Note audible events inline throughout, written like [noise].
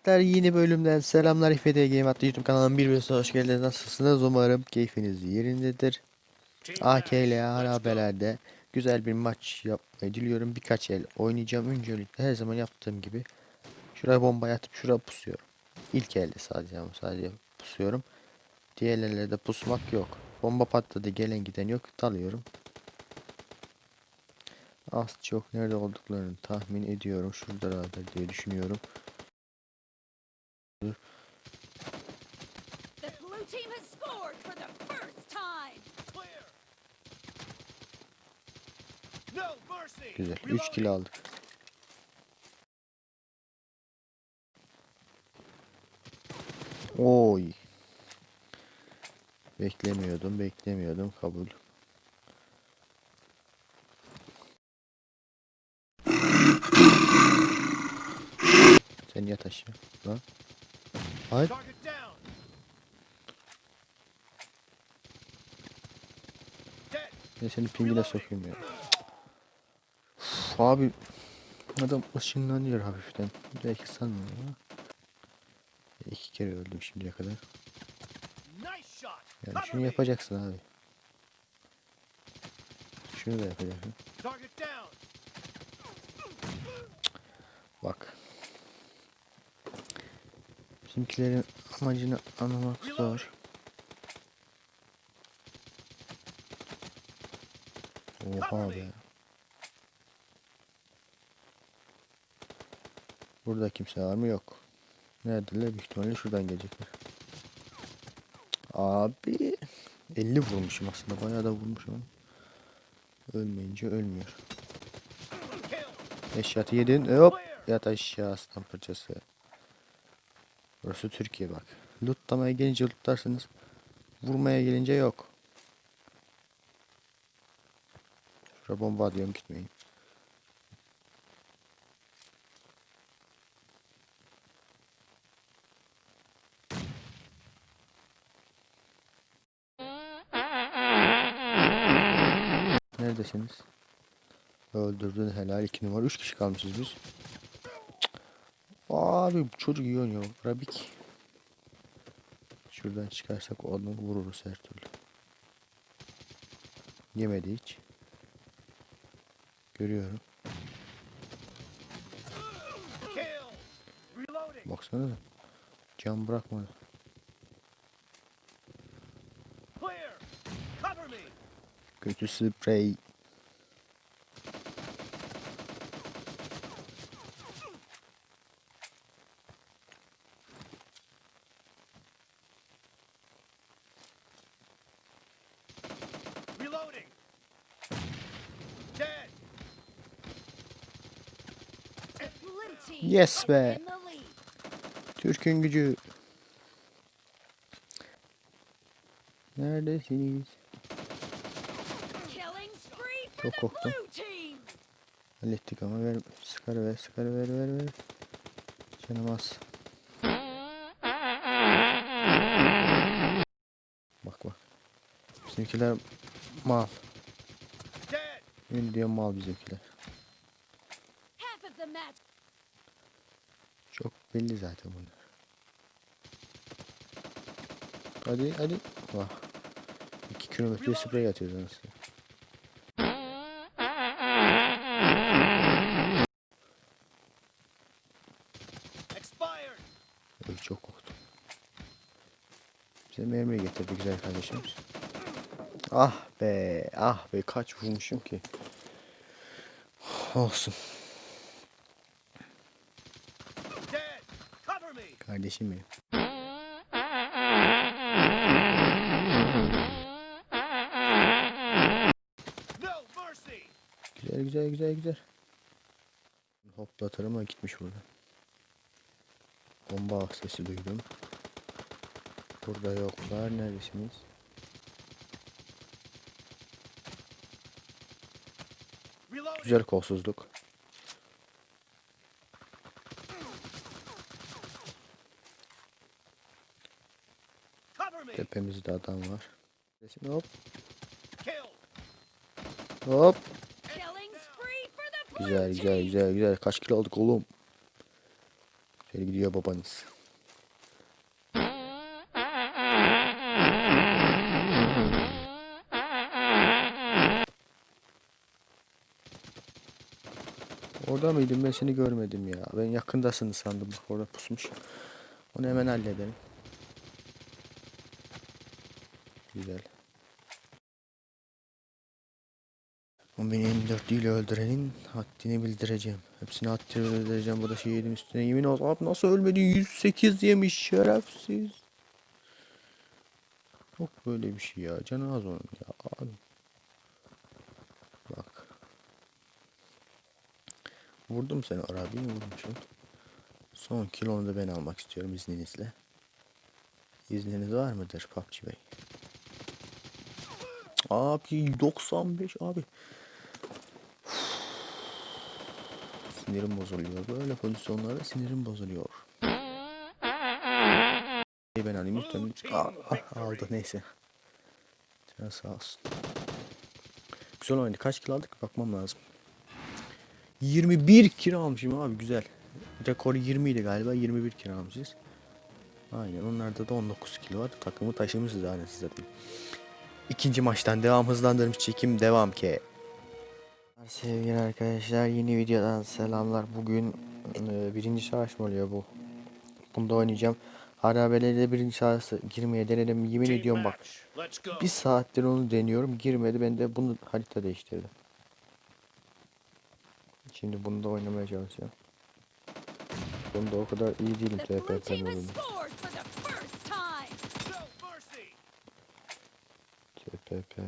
Arkadaşlar yeni bölümden selamlar İFT Game adlı YouTube kanalının bir videosuna hoş geldiniz. Nasılsınız? Umarım keyfiniz yerindedir. AK ile harabelerde güzel bir maç yapmayı diliyorum. Birkaç el oynayacağım. Öncelikle her zaman yaptığım gibi şuraya bomba atıp şuraya pusuyorum. İlk elde sadece sadece pusuyorum. Diğerlerinde pusmak yok. Bomba patladı gelen giden yok. Dalıyorum. Az çok nerede olduklarını tahmin ediyorum. Şuradalardır diye düşünüyorum. The blue team has scored for the first time. Clear. No mercy. Güzel. 3 Reloading. kill aldık. Oy. Beklemiyordum, beklemiyordum. Kabul. Sen yat aşağı. Lan. Hayır. Ben seni pingine sokayım ya. Uf, abi adam ışınlanıyor hafiften. Belki sanmıyorum ama. İki kere öldüm şimdiye kadar. Yani şunu yapacaksın abi. Şunu da yapacaksın. Bizimkilerin amacını anlamak zor. Oha be. Burada kimse var mı? Yok. Neredeler? Büyük ihtimalle şuradan gelecekler. Abi 50 vurmuşum aslında. Bayağı da vurmuşum. Ölmeyince ölmüyor. Eşyatı yedin. Hop. Yat aşağı aslan fırçası. Burası Türkiye bak. Lootlamaya gelince lootlarsınız. Vurmaya gelince yok. Şuraya bomba atıyorum gitmeyin. Neredesiniz? Öldürdün helal 2 numara 3 kişi kalmışız biz. Abi bu çocuk iyi oynuyor. Rabik. Şuradan çıkarsak onu vururuz her türlü. Yemedi hiç. Görüyorum. Baksana da. Can bırakmadı. Kötü sprey. Reloading. Dead. The blue team Yes be. Türk'ün gücü. Neredesiniz? Çok the korktum. blue team. Hallettik ama ver. Sıkarı ver, sıkarı ver, ver, ver. Canım az. Bak bak. Bizimkiler mal. Yemin diyorum mal bizimkiler. Half of the match. Çok belli zaten bunlar. Hadi hadi. Vah. 2 kilometre sprey atıyoruz anasını. Öyle çok korktum. Bize mermi getirdi güzel kardeşimiz. Ah be, ah be kaç vurmuşum ki. Olsun. Kardeşim. Güzel güzel güzel güzel. Hoplatır ama gitmiş burada. Bomba sesi duydum. Burada yoklar. Neredesiniz? Güzel kolsuzluk. Tepemizde adam var. Neredesin? Hop hop. Güzel güzel güzel güzel. Kaç kilo aldık oğlum? Güzel gidiyor babanız. Orada mıydın ben seni görmedim ya. Ben yakındasın sandım. Bak orada pusmuş. Onu hemen halledelim. Güzel. O beni M4 ile öldürenin haddini bildireceğim. Hepsini haddini bildireceğim. Bu da şehidin üstüne yemin olsun. Abi nasıl ölmedi? 108 yemiş şerefsiz. Yok böyle bir şey ya. Canı az onun ya. Abi. Bak. Vurdum seni arabayı vurmuşum. Son kilonu da ben almak istiyorum izninizle. İzniniz var mıdır PUBG Bey? Abi 95 abi. Sinirim bozuluyor. Böyle pozisyonlarda sinirim bozuluyor. Ben alayım lütfen. Aa, ah, aldı neyse. Canı sağ olsun. Güzel oynadı. Kaç kilo aldık bakmam lazım. 21 kilo almışım abi güzel. Rekor 20 idi galiba 21 kilo almışız. Aynen onlarda da 19 kilo var. Takımı taşımışız yani size diyeyim. İkinci maçtan devam hızlandırmış çekim devam ki. Sevgili arkadaşlar yeni videodan selamlar. Bugün e, birinci savaş mı oluyor bu? Bunda oynayacağım. Harabelerde birinci savaşa girmeye denedim. Yemin ediyorum bak. Bir saattir onu deniyorum. Girmedi. Ben de bunu harita değiştirdim. Şimdi bunu da oynamaya çalışacağım. Bunda o kadar iyi değilim The blue TPP team has bölümünde. scored for the first time. No mercy. TPP.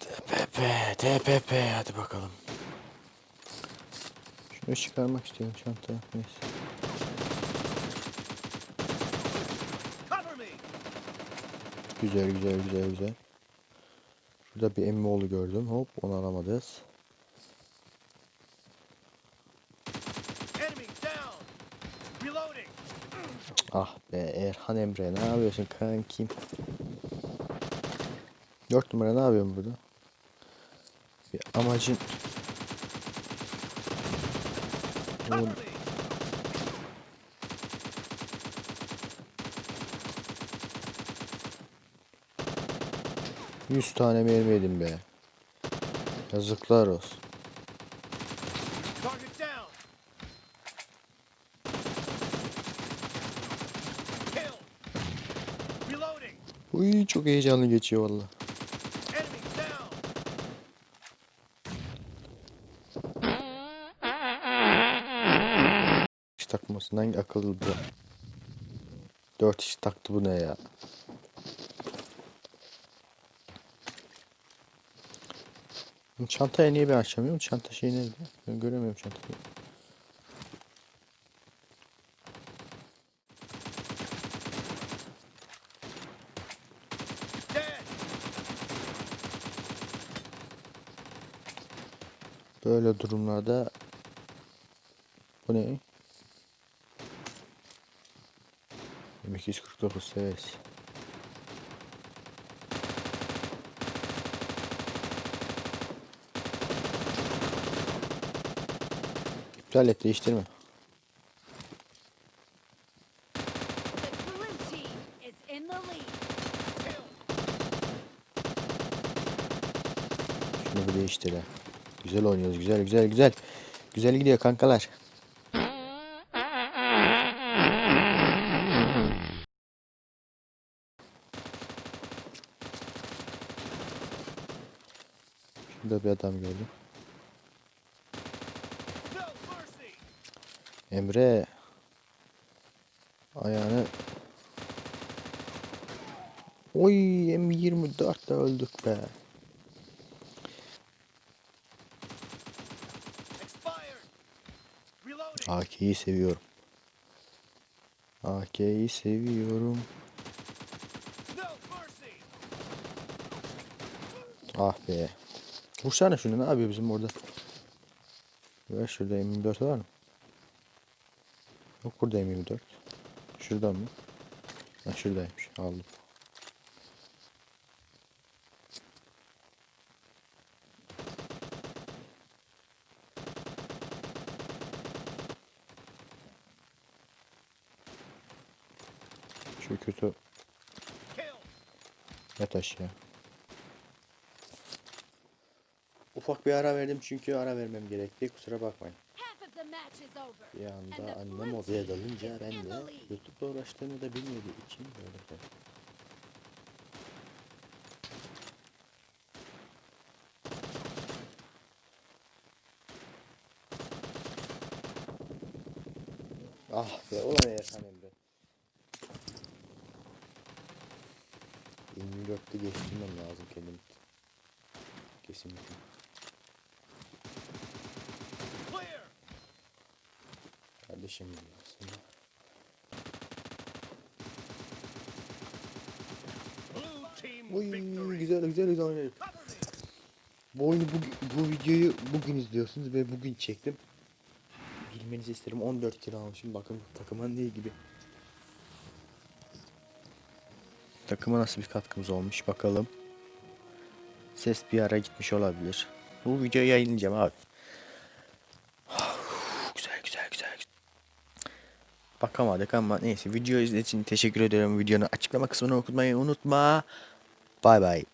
TPP, TPP hadi bakalım. Şunu çıkarmak istiyorum çantaya. Neyse. Güzel güzel güzel güzel. Şurada bir emmoğlu gördüm. Hop onu alamadız. Ah be Erhan Emre ne yapıyorsun kankim? 4 numara ne yapıyorsun burada? Bir amacın Oğlum, yüz tane mermi yedim be. Yazıklar olsun. Uy çok heyecanlı geçiyor valla. Hiç takmasın hangi akıllı bu? 4 iş taktı bu ne ya? Çantaya niye ben açamıyorum? Çanta şey nerede? Ben göremiyorum çantayı. Böyle durumlarda bu ne? M249 severiz. İptal et değiştirme. Şunu bir değiştir ha. Güzel oynuyoruz güzel güzel güzel. Güzel gidiyor kankalar. Şurada bir adam gördüm. Emre. Ayağını. Oy M24 de öldük be. AK'yi seviyorum. AK'yi seviyorum. Ah be. Vursana şunu ne yapıyor bizim orada? Ver şurada M24 var mı? Yok burada M24. Şuradan mı? Ha şuradaymış. Aldım. Şu kötü yat aşağı. Ufak bir ara verdim çünkü ara vermem gerekti. Kusura bakmayın. Bir And anda annem odaya dalınca ben de. YouTube'la uğraştığımı da bilmediği için böyle şey. Ah be ulan Erkan 24'te geçtirmem lazım kendim. Kesinlikle. Kardeşim aslında. Victory. güzel güzel güzel. Bu oyunu bu, bu videoyu bugün izliyorsunuz ve bugün çektim. Bilmenizi isterim 14 kilo almışım. Bakın takıma ne gibi. Takıma nasıl bir katkımız olmuş bakalım. Ses bir ara gitmiş olabilir. Bu videoyu yayınlayacağım abi. [sighs] güzel güzel güzel. Bakamadık ama neyse video izlediğiniz için teşekkür ederim. Videonun açıklama kısmını okumayı unutma. Bay bay.